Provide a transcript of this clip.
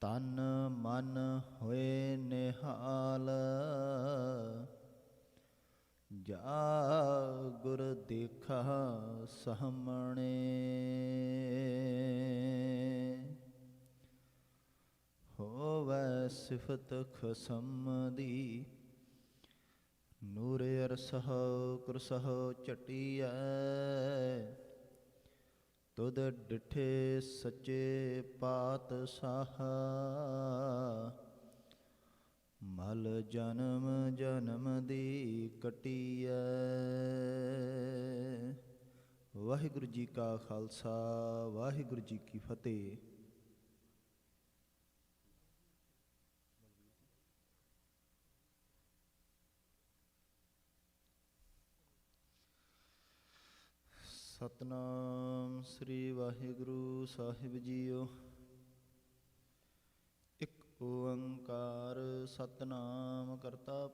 ਤਨ ਮਨ ਹੋਏ ਨਿਹਾਲ। ਜਾ ਗੁਰ ਦੇਖਾ ਸਾਹਮਣੇ। ਹੋਵੈ ਸਿਫਤ ਖਸਮ ਦੀ। ਨੂਰ ਅਰਸਹ ਕੁਰਸਹ ਚਟੀਐ। ਤੁਧ ਡਿਠੇ ਸੱਚੇ ਪਾਤਸ਼ਾਹ। ਮਲ ਜਨਮ ਜਨਮ ਦੀ ਕਟੀਐ। ਵਾਹਿਗੁਰੂ ਜੀ ਕਾ ਖਾਲਸਾ, ਵਾਹਿਗੁਰੂ ਜੀ ਕੀ ਫਤਿਹ। ਸਤਨਾਮ ਸ੍ਰੀ ਵਾਹਿਗੁਰੂ ਸਾਹਿਬ ਜੀਓ। ਇੱਕ ਓੰਕਾਰ ਸਤਨਾਮ ਕਰਤਾ